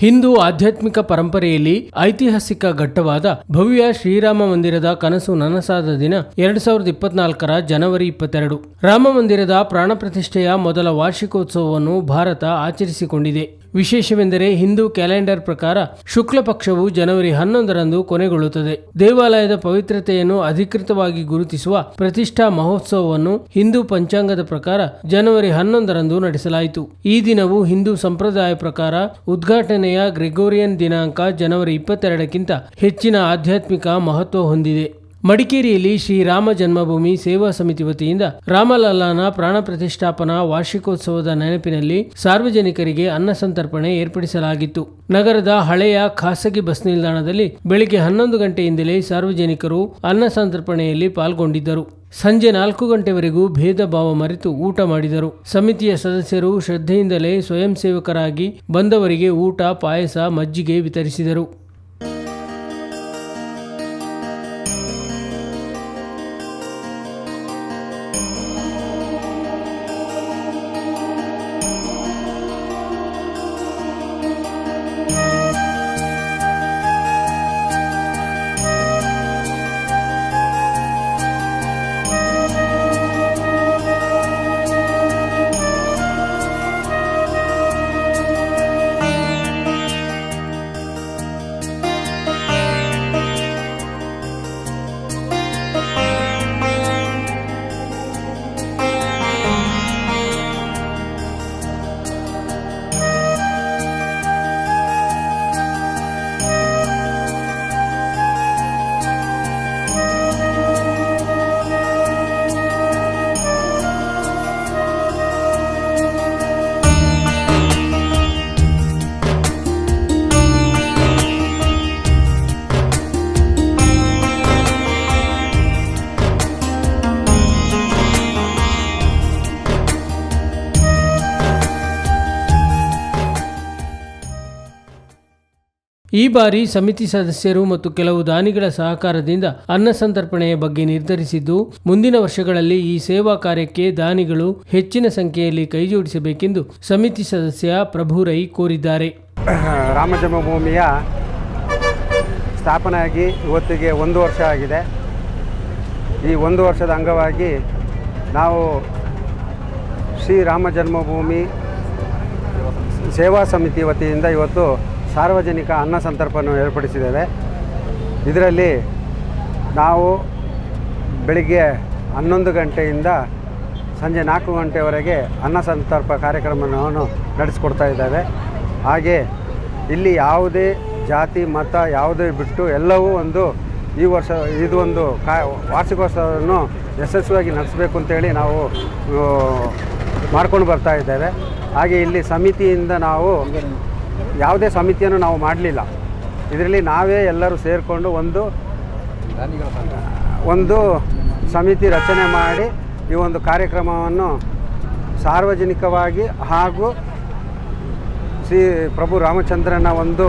ಹಿಂದೂ ಆಧ್ಯಾತ್ಮಿಕ ಪರಂಪರೆಯಲ್ಲಿ ಐತಿಹಾಸಿಕ ಘಟ್ಟವಾದ ಭವ್ಯ ಶ್ರೀರಾಮ ಮಂದಿರದ ಕನಸು ನನಸಾದ ದಿನ ಎರಡ್ ಸಾವಿರದ ಇಪ್ಪತ್ನಾಲ್ಕರ ಜನವರಿ ಇಪ್ಪತ್ತೆರಡು. ರಾಮ ಮಂದಿರದ ಪ್ರಾಣ ಪ್ರತಿಷ್ಠೆಯ ಮೊದಲ ವಾರ್ಷಿಕೋತ್ಸವವನ್ನು ಭಾರತ ಆಚರಿಸಿಕೊಂಡಿದೆ. ವಿಶೇಷವೆಂದರೆ ಹಿಂದೂ ಕ್ಯಾಲೆಂಡರ್ ಪ್ರಕಾರ ಶುಕ್ಲ ಪಕ್ಷವು ಜನವರಿ ಹನ್ನೊಂದರಂದು ಕೊನೆಗೊಳ್ಳುತ್ತದೆ. ದೇವಾಲಯದ ಪವಿತ್ರತೆಯನ್ನು ಅಧಿಕೃತವಾಗಿ ಗುರುತಿಸುವ ಪ್ರತಿಷ್ಠಾ ಮಹೋತ್ಸವವನ್ನು ಹಿಂದೂ ಪಂಚಾಂಗದ ಪ್ರಕಾರ ಜನವರಿ ಹನ್ನೊಂದರಂದು ನಡೆಸಲಾಯಿತು. ಈ ದಿನವು ಹಿಂದೂ ಸಂಪ್ರದಾಯ ಪ್ರಕಾರ ಉದ್ಘಾಟನೆಯ ಗ್ರೆಗೋರಿಯನ್ ದಿನಾಂಕ ಜನವರಿ ಇಪ್ಪತ್ತೆರಡಕ್ಕಿಂತ ಹೆಚ್ಚಿನ ಆಧ್ಯಾತ್ಮಿಕ ಮಹತ್ವ ಹೊಂದಿದೆ. ಮಡಿಕೇರಿಯಲ್ಲಿ ಶ್ರೀರಾಮ ಜನ್ಮಭೂಮಿ ಸೇವಾ ಸಮಿತಿ ವತಿಯಿಂದ ರಾಮಲಲ್ಲಾನ ಪ್ರಾಣ ಪ್ರತಿಷ್ಠಾಪನಾ ವಾರ್ಷಿಕೋತ್ಸವದ ನೆನಪಿನಲ್ಲಿ ಸಾರ್ವಜನಿಕರಿಗೆ ಅನ್ನ ಸಂತರ್ಪಣೆ ಏರ್ಪಡಿಸಲಾಗಿತ್ತು. ನಗರದ ಹಳೆಯ ಖಾಸಗಿ ಬಸ್ ನಿಲ್ದಾಣದಲ್ಲಿ ಬೆಳಿಗ್ಗೆ ಹನ್ನೊಂದು ಗಂಟೆಯಿಂದಲೇ ಸಾರ್ವಜನಿಕರು ಅನ್ನ ಸಂತರ್ಪಣೆಯಲ್ಲಿ ಪಾಲ್ಗೊಂಡಿದ್ದರು. ಸಂಜೆ ನಾಲ್ಕು ಗಂಟೆವರೆಗೂ ಭೇದ ಭಾವ ಮರೆತು ಊಟ ಮಾಡಿದರು. ಸಮಿತಿಯ ಸದಸ್ಯರು ಶ್ರದ್ಧೆಯಿಂದಲೇ ಸ್ವಯಂ ಸೇವಕರಾಗಿ ಬಂದವರಿಗೆ ಊಟ, ಪಾಯಸ, ಮಜ್ಜಿಗೆ ವಿತರಿಸಿದರು. ಈ ಬಾರಿ ಸಮಿತಿ ಸದಸ್ಯರು ಮತ್ತು ಕೆಲವು ದಾನಿಗಳ ಸಹಕಾರದಿಂದ ಅನ್ನ ಸಂತರ್ಪಣೆಯ ಬಗ್ಗೆ ನಿರ್ಧರಿಸಿದ್ದು, ಮುಂದಿನ ವರ್ಷಗಳಲ್ಲಿ ಈ ಸೇವಾ ಕಾರ್ಯಕ್ಕೆ ದಾನಿಗಳು ಹೆಚ್ಚಿನ ಸಂಖ್ಯೆಯಲ್ಲಿ ಕೈಜೋಡಿಸಬೇಕೆಂದು ಸಮಿತಿ ಸದಸ್ಯ ಪ್ರಭು ರೈ ಕೋರಿದ್ದಾರೆ. ರಾಮ ಜನ್ಮಭೂಮಿಯ ಸ್ಥಾಪನೆಯಾಗಿ ಇವತ್ತಿಗೆ ಒಂದು ವರ್ಷ ಆಗಿದೆ. ಈ ಒಂದು ವರ್ಷದ ಅಂಗವಾಗಿ ನಾವು ಶ್ರೀರಾಮ ಜನ್ಮಭೂಮಿ ಸೇವಾ ಸಮಿತಿ ವತಿಯಿಂದ ಇವತ್ತು ಸಾರ್ವಜನಿಕ ಅನ್ನ ಸಂತರ್ಪವನ್ನು ಏರ್ಪಡಿಸಿದ್ದೇವೆ. ಇದರಲ್ಲಿ ನಾವು ಬೆಳಿಗ್ಗೆ ಹನ್ನೊಂದು ಗಂಟೆಯಿಂದ ಸಂಜೆ ನಾಲ್ಕು ಗಂಟೆವರೆಗೆ ಅನ್ನ ಸಂತರ್ಪ ಕಾರ್ಯಕ್ರಮವನ್ನು ನಡೆಸಿಕೊಡ್ತಾ ಇದ್ದೇವೆ. ಹಾಗೆ ಇಲ್ಲಿ ಯಾವುದೇ ಜಾತಿ, ಮತ ಯಾವುದೇ ಬಿಟ್ಟು ಎಲ್ಲವೂ ಒಂದು ಈ ವರ್ಷ ಇದು ಒಂದು ಕಾ ವಾರ್ಷಿಕೋತ್ಸವವನ್ನು ಯಶಸ್ವಿಯಾಗಿ ನಡೆಸಬೇಕು ಅಂತೇಳಿ ನಾವು ಮಾಡ್ಕೊಂಡು ಬರ್ತಾ ಇದ್ದೇವೆ. ಹಾಗೆ ಇಲ್ಲಿ ಸಮಿತಿಯಿಂದ ನಾವು ಯಾವುದೇ ಸಮಿತಿಯನ್ನು ನಾವು ಮಾಡಲಿಲ್ಲ. ಇದರಲ್ಲಿ ನಾವೇ ಎಲ್ಲರೂ ಸೇರಿಕೊಂಡು ಒಂದು ಒಂದು ಸಮಿತಿ ರಚನೆ ಮಾಡಿ ಈ ಒಂದು ಕಾರ್ಯಕ್ರಮವನ್ನು ಸಾರ್ವಜನಿಕವಾಗಿ ಹಾಗೂ ಶ್ರೀ ಪ್ರಭು ರಾಮಚಂದ್ರನ ಒಂದು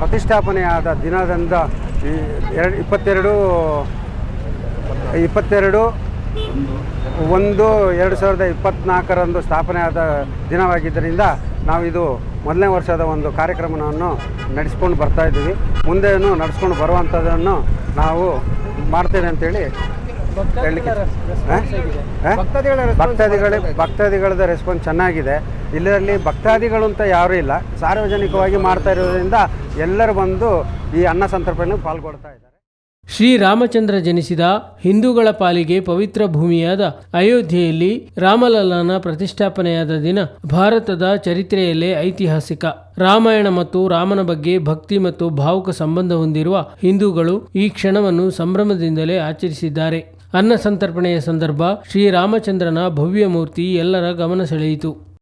ಪ್ರತಿಷ್ಠಾಪನೆಯಾದ ದಿನದಿಂದ ಎರಡು, ಇಪ್ಪತ್ತೆರಡು ಇಪ್ಪತ್ತೆರಡು, ಒಂದು, ಎರಡು ಸಾವಿರದ ಇಪ್ಪತ್ತ್ನಾಲ್ಕರಂದು ಸ್ಥಾಪನೆಯಾದ ದಿನವಾಗಿದ್ದರಿಂದ ನಾವಿದು ಮೊದಲನೇ ವರ್ಷದ ಒಂದು ಕಾರ್ಯಕ್ರಮವನ್ನು ನಡೆಸ್ಕೊಂಡು ಬರ್ತಾ ಇದ್ದೀವಿ. ಮುಂದೆಯೂ ನಡೆಸ್ಕೊಂಡು ಬರುವಂಥದ್ದನ್ನು ನಾವು ಮಾಡ್ತೇವೆ ಅಂತೇಳಿ ಹೇಳಲಿಕ್ಕೆ ಭಕ್ತಾದಿಗಳ ಭಕ್ತಾದಿಗಳದ ರೆಸ್ಪಾನ್ಸ್ ಚೆನ್ನಾಗಿದೆ. ಇದರಲ್ಲಿ ಭಕ್ತಾದಿಗಳು ಅಂತ ಯಾರೂ ಇಲ್ಲ. ಸಾರ್ವಜನಿಕವಾಗಿ ಮಾಡ್ತಾ ಇರೋದ್ರಿಂದ ಎಲ್ಲರೂ ಬಂದು ಈ ಅನ್ನ ಸಂತರ್ಪಣೆ ಪಾಲ್ಗೊಳ್ತಾ ಇದ್ದಾರೆ. ಶ್ರೀರಾಮಚಂದ್ರ ಜನಿಸಿದ ಹಿಂದೂಗಳ ಪಾಲಿಗೆ ಪವಿತ್ರ ಭೂಮಿಯಾದ ಅಯೋಧ್ಯೆಯಲ್ಲಿ ರಾಮಲಲ್ಲನ ಪ್ರತಿಷ್ಠಾಪನೆಯಾದ ದಿನ ಭಾರತದ ಚರಿತ್ರೆಯಲ್ಲೇ ಐತಿಹಾಸಿಕ. ರಾಮಾಯಣ ಮತ್ತು ರಾಮನ ಬಗ್ಗೆ ಭಕ್ತಿ ಮತ್ತು ಭಾವುಕ ಸಂಬಂಧ ಹೊಂದಿರುವ ಹಿಂದೂಗಳು ಈ ಕ್ಷಣವನ್ನು ಸಂಭ್ರಮದಿಂದಲೇ ಆಚರಿಸಿದ್ದಾರೆ. ಅನ್ನ ಸಂತರ್ಪಣೆಯ ಸಂದರ್ಭ ಶ್ರೀರಾಮಚಂದ್ರನ ಭವ್ಯ ಮೂರ್ತಿ ಎಲ್ಲರ ಗಮನ ಸೆಳೆಯಿತು.